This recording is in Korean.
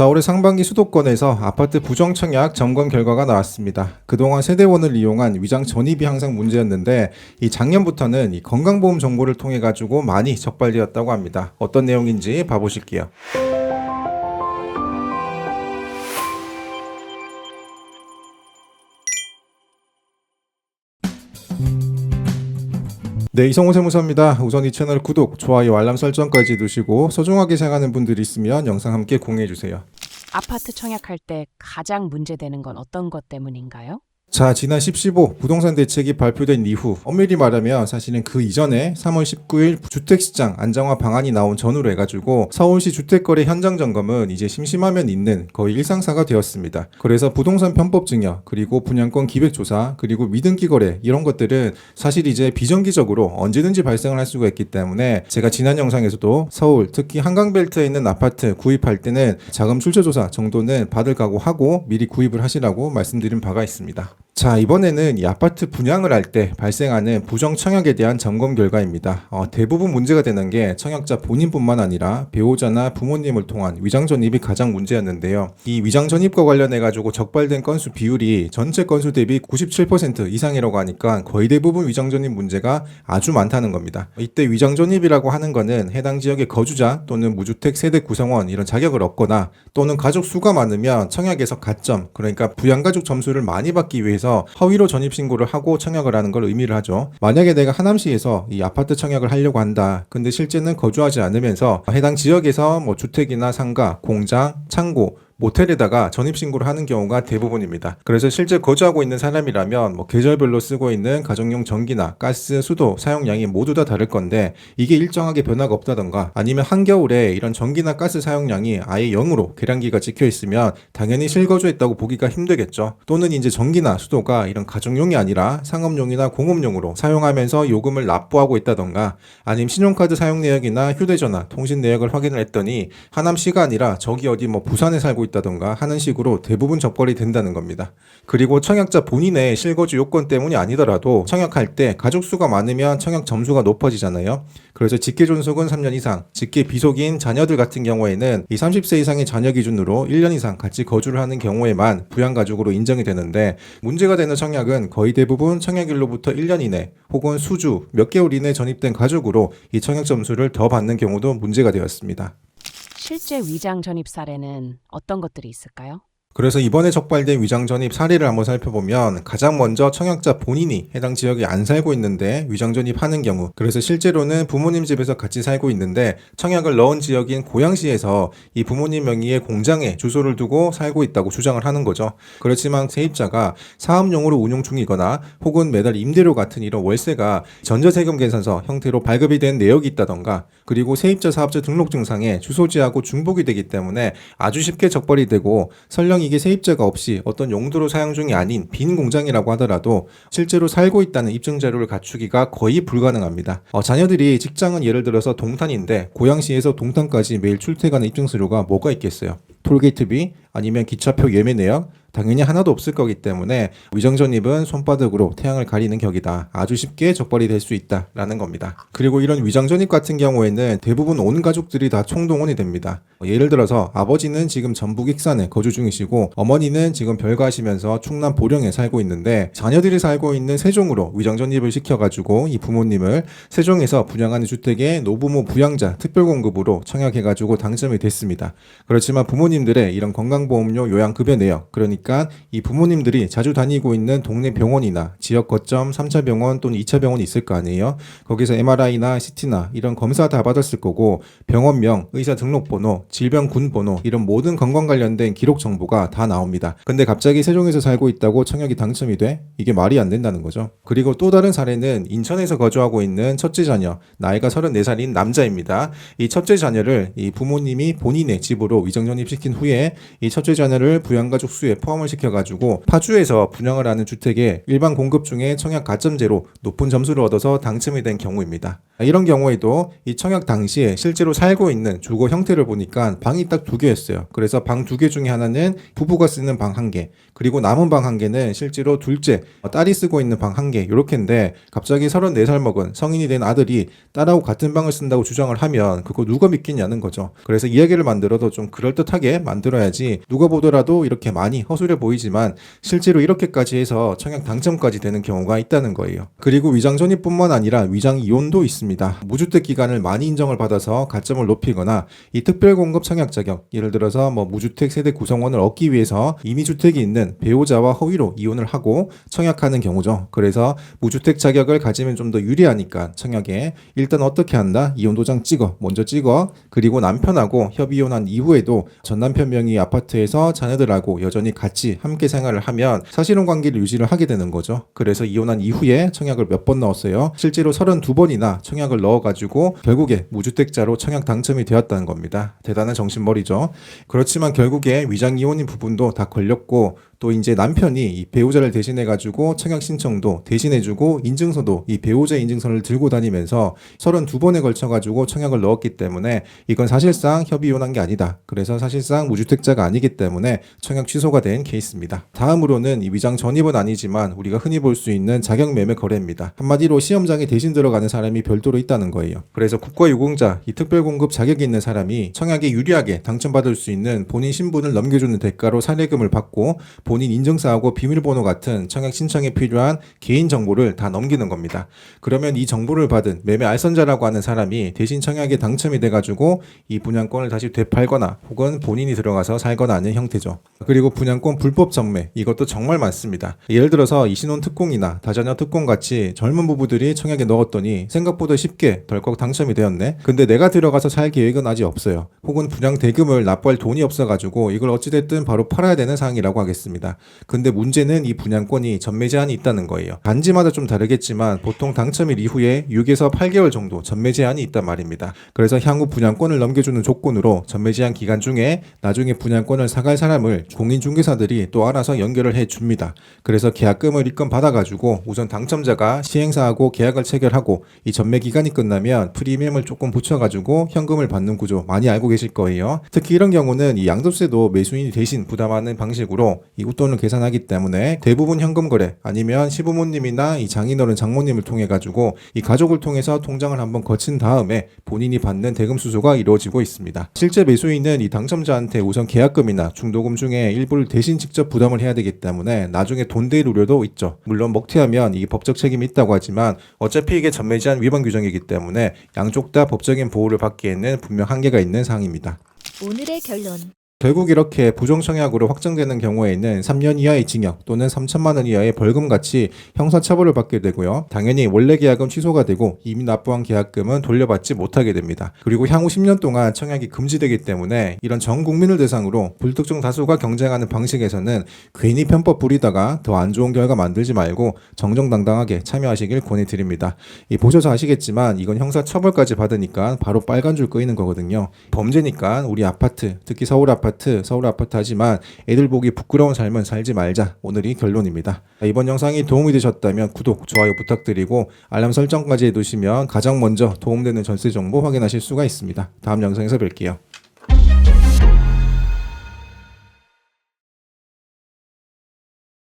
자, 올해 상반기 수도권에서 아파트 부정청약 점검 결과가 나왔습니다. 그동안 세대원을 이용한 위장 전입이 항상 문제였는데 이 작년부터는 이 건강보험 정보를 통해 가지고 많이 적발되었다고 합니다. 어떤 내용인지 봐보실게요. 네, 이성호 세무서입니다. 우선 이 채널 구독, 좋아요, 알람 설정까지 누시고 소중하게 생각하는 분들이 있으면 영상 함께 공유해 주세요. 아파트 청약할 때 가장 문제되는 건 어떤 것 때문인가요? 자, 지난 10.15 부동산 대책이 발표된 이후 엄밀히 말하면 사실은 그 이전에 3월 19일 주택시장 안정화 방안이 나온 전후로 해가지고 서울시 주택거래 현장 점검은 이제 심심하면 있는 거의 일상사가 되었습니다. 그래서 부동산 편법 증여, 그리고 분양권 기획조사, 그리고 미등기 거래 이런 것들은 사실 이제 비정기적으로 언제든지 발생을 할 수가 있기 때문에 제가 지난 영상에서도 서울 특히 한강벨트에 있는 아파트 구입할 때는 자금 출처 조사 정도는 받을 각오하고 미리 구입을 하시라고 말씀드린 바가 있습니다. 자, 이번에는 이 아파트 분양을 할 때 발생하는 부정 청약에 대한 점검 결과입니다. 어, 대부분 문제가 되는 게 청약자 본인뿐만 아니라 배우자나 부모님을 통한 위장 전입이 가장 문제였는데요. 이 위장 전입과 관련해 가지고 적발된 건수 비율이 전체 건수 대비 97% 이상이라고 하니까 거의 대부분 위장 전입 문제가 아주 많다는 겁니다. 이때 위장 전입이라고 하는 거는 해당 지역의 거주자 또는 무주택 세대 구성원 이런 자격을 얻거나 또는 가족 수가 많으면 청약에서 가점 그러니까 부양 가족 점수를 많이 받기 위해서 허위로 전입 신고를 하고 청약을 하는 걸 의미를 하죠. 만약에 내가 하남시에서 이 아파트 청약을 하려고 한다. 근데 실제는 거주하지 않으면서 해당 지역에서 뭐 주택이나 상가, 공장, 창고 모텔에다가 전입신고를 하는 경우가 대부분입니다. 그래서 실제 거주하고 있는 사람이라면 뭐 계절별로 쓰고 있는 가정용 전기나 가스, 수도 사용량이 모두 다 다를 건데 이게 일정하게 변화가 없다던가 아니면 한겨울에 이런 전기나 가스 사용량이 아예 0으로 계량기가 찍혀 있으면 당연히 실거주했다고 보기가 힘들겠죠. 또는 이제 전기나 수도가 이런 가정용이 아니라 상업용이나 공업용으로 사용하면서 요금을 납부하고 있다던가 아니면 신용카드 사용 내역이나 휴대전화, 통신 내역을 확인을 했더니 하남시가 아니라 저기 어디 뭐 부산에 살고 있다던가 하는 식으로 대부분 접벌이 된다는 겁니다. 그리고 청약자 본인의 실거주 요건 때문이 아니더라도 청약할 때 가족 수가 많으면 청약 점수가 높아지잖아요. 그래서 직계 존속은 3년 이상, 직계 비속인 자녀들 같은 경우에는 이 30세 이상의 자녀 기준으로 1년 이상 같이 거주를 하는 경우에만 부양 가족으로 인정이 되는데 문제가 되는 청약은 거의 대부분 청약일로부터 1년 이내 혹은 수주 몇 개월 이내 전입된 가족으로 이 청약 점수를 더 받는 경우도 문제가 되었습니다. 실제 위장 전입 사례는 어떤 것들이 있을까요? 그래서 이번에 적발된 위장 전입 사례를 한번 살펴보면 가장 먼저 청약자 본인이 해당 지역에 안 살고 있는데 위장 전입하는 경우 그래서 실제로는 부모님 집에서 같이 살고 있는데 청약을 넣은 지역인 고양시에서 이 부모님 명의의 공장에 주소를 두고 살고 있다고 주장을 하는 거죠. 그렇지만 세입자가 사업용으로 운용 중이거나 혹은 매달 임대료 같은 이런 월세가 전자세금 계산서 형태로 발급이 된 내역이 있다던가 그리고 세입자 사업자 등록증상에 주소지하고 중복이 되기 때문에 아주 쉽게 적발이 되고 설령 이게 세입자가 없이 어떤 용도로 사용 중이 아닌 빈 공장이라고 하더라도 실제로 살고 있다는 입증 자료를 갖추기가 거의 불가능합니다. 어, 자녀들이 직장은 예를 들어서 동탄인데 고양시에서 동탄까지 매일 출퇴근하는 입증 서류가 뭐가 있겠어요? 톨게이트비 아니면 기차표 예매 내역 당연히 하나도 없을 거기 때문에 위정 전입은 손바닥으로 태양을 가리는 격이다. 아주 쉽게 적발이 될 수 있다라는 겁니다. 그리고 이런 위장 전입 같은 경우에는 대부분 온 가족들이 다 총동원이 됩니다. 예를 들어서 아버지는 지금 전북 익산에 거주 중이시고 어머니는 지금 별가하시면서 충남 보령에 살고 있는데 자녀들이 살고 있는 세종으로 위장 전입을 시켜가지고 이 부모님을 세종에서 분양하는 주택에 노부모 부양자 특별공급으로 청약해가지고 당첨이 됐습니다. 그렇지만 부모님들의 이런 건강보험료 요양급여 내역 그러 니까 이 부모님들이 자주 다니고 있는 동네 병원이나 지역 거점 3차 병원 또는 2차 병원이 있을 거 아니에요. 거기서 MRI나 CT나 이런 검사 다 받았을 거고 병원명, 의사 등록번호, 질병군 번호 이런 모든 건강 관련된 기록 정보가 다 나옵니다. 근데 갑자기 세종에서 살고 있다고 청약이 당첨이 돼? 이게 말이 안 된다는 거죠. 그리고 또 다른 사례는 인천에서 거주하고 있는 첫째 자녀, 나이가 34살인 남자입니다. 이 첫째 자녀를 이 부모님이 본인의 집으로 위정 전입시킨 후에 이 첫째 자녀를 부양가족 수에 포함 을 시켜가지고 파주에서 분양을 하는 주택의 일반 공급 중에 청약 가점제로 높은 점수를 얻어서 당첨이 된 경우입니다. 이런 경우에도 이 청약 당시에 실제로 살고 있는 주거 형태를 보니까 방이 딱 두 개였어요. 그래서 방 두 개 중에 하나는 부부가 쓰는 방 한 개, 그리고 남은 방 한 개는 실제로 둘째 어, 딸이 쓰고 있는 방 한 개, 요렇게인데 갑자기 34살 먹은 성인이 된 아들이 딸하고 같은 방을 쓴다고 주장을 하면 그거 누가 믿겠냐는 거죠. 그래서 이야기를 만들어도 좀 그럴듯하게 만들어야지 누가 보더라도 이렇게 많이 허 술해 보이지만 실제로 이렇게까지 해서 청약 당첨까지 되는 경우가 있다는 거예요. 그리고 위장 전입뿐만 아니라 위장 이혼도 있습니다. 무주택 기간을 많이 인정을 받아서 가점을 높이거나 이 특별 공급 청약 자격, 예를 들어서 뭐 무주택 세대 구성원을 얻기 위해서 이미 주택이 있는 배우자와 허위로 이혼을 하고 청약하는 경우죠. 그래서 무주택 자격을 가지면 좀 더 유리하니까 청약에 일단 어떻게 한다? 이혼 도장 찍어. 먼저 찍어. 그리고 남편하고 협의 이혼한 이후에도 전 남편 명의 아파트에서 자녀들하고 여전히 같이 함께 생활을 하면 사실혼 관계를 유지를 하게 되는 거죠. 그래서 이혼한 이후에 청약을 몇 번 넣었어요. 실제로 32번이나 청약을 넣어가지고 결국에 무주택자로 청약 당첨이 되었다는 겁니다. 대단한 정신머리죠. 그렇지만 결국에 위장 이혼인 부분도 다 걸렸고 또 이제 남편이 이 배우자를 대신해 가지고 청약 신청도 대신해 주고 인증서도 이 배우자 인증서를 들고 다니면서 32번에 걸쳐 가지고 청약을 넣었기 때문에 이건 사실상 협의 이혼한 게 아니다. 그래서 사실상 무주택자가 아니기 때문에 청약 취소가 된 케이스입니다. 다음으로는 이 위장 전입은 아니지만 우리가 흔히 볼 수 있는 자격 매매 거래입니다. 한마디로 시험장에 대신 들어가는 사람이 별도로 있다는 거예요. 그래서 국가유공자 이 특별 공급 자격이 있는 사람이 청약에 유리하게 당첨받을 수 있는 본인 신분을 넘겨주는 대가로 사례금을 받고 본인 인증사하고 비밀번호 같은 청약 신청에 필요한 개인 정보를 다 넘기는 겁니다. 그러면 이 정보를 받은 매매 알선자라고 하는 사람이 대신 청약에 당첨이 돼가지고 이 분양권을 다시 되팔거나 혹은 본인이 들어가서 살거나 하는 형태죠. 그리고 분양권 불법 정매 이것도 정말 많습니다. 예를 들어서 이 신혼 특공이나 다자녀 특공 같이 젊은 부부들이 청약에 넣었더니 생각보다 쉽게 덜컥 당첨이 되었네. 근데 내가 들어가서 살 계획은 아직 없어요. 혹은 분양 대금을 납부할 돈이 없어가지고 이걸 어찌됐든 바로 팔아야 되는 상황이라고 하겠습니다. 근데 문제는 이 분양권이 전매 제한이 있다는 거예요. 단지마다 좀 다르겠지만 보통 당첨일 이후에 6에서 8개월 정도 전매 제한이 있단 말입니다. 그래서 향후 분양권을 넘겨주는 조건으로 전매 제한 기간 중에 나중에 분양권을 사갈 사람을 공인중개사들이 또 알아서 연결을 해 줍니다. 그래서 계약금을 입금 받아가지고 우선 당첨자가 시행사하고 계약을 체결하고 이 전매 기간이 끝나면 프리미엄을 조금 붙여가지고 현금을 받는 구조 많이 알고 계실 거예요. 특히 이런 경우는 이 양도세도 매수인이 대신 부담하는 방식으로 이 웃돈을 계산하기 때문에 대부분 현금 거래 아니면 시부모님이나 이 장인어른 장모님을 통해 가지고 이 가족을 통해서 통장을 한번 거친 다음에 본인이 받는 대금 수수가 이루어지고 있습니다. 실제 매수인은 이 당첨자한테 우선 계약금이나 중도금 중에 일부를 대신 직접 부담을 해야 되기 때문에 나중에 돈 될 우려도 있죠. 물론 먹튀하면 이 법적 책임이 있다고 하지만 어차피 이게 전매 제한 위반 규정이기 때문에 양쪽 다 법적인 보호를 받기에는 분명 한계가 있는 사항입니다. 오늘의 결론. 결국 이렇게 부정청약으로 확정되는 경우에는 3년 이하의 징역 또는 3천만 원 이하의 벌금 같이 형사처벌을 받게 되고요. 당연히 원래 계약은 취소가 되고 이미 납부한 계약금은 돌려받지 못하게 됩니다. 그리고 향후 10년 동안 청약이 금지되기 때문에 이런 전 국민을 대상으로 불특정 다수가 경쟁하는 방식에서는 괜히 편법 부리다가 더 안 좋은 결과 만들지 말고 정정당당하게 참여하시길 권해드립니다. 이 보셔서 아시겠지만 이건 형사처벌까지 받으니까 바로 빨간 줄 끄이는 거거든요. 범죄니까 우리 아파트, 특히 서울 아파트 아파트, 서울 아파트 하지만 애들 보기 부끄러운 삶은 살지 말자. 오늘이 결론입니다. 이번 영상이 도움이 되셨다면 구독, 좋아요 부탁드리고 알람 설정까지 해두시면 가장 먼저 도움되는 전세 정보 확인하실 수가 있습니다. 다음 영상에서 뵐게요.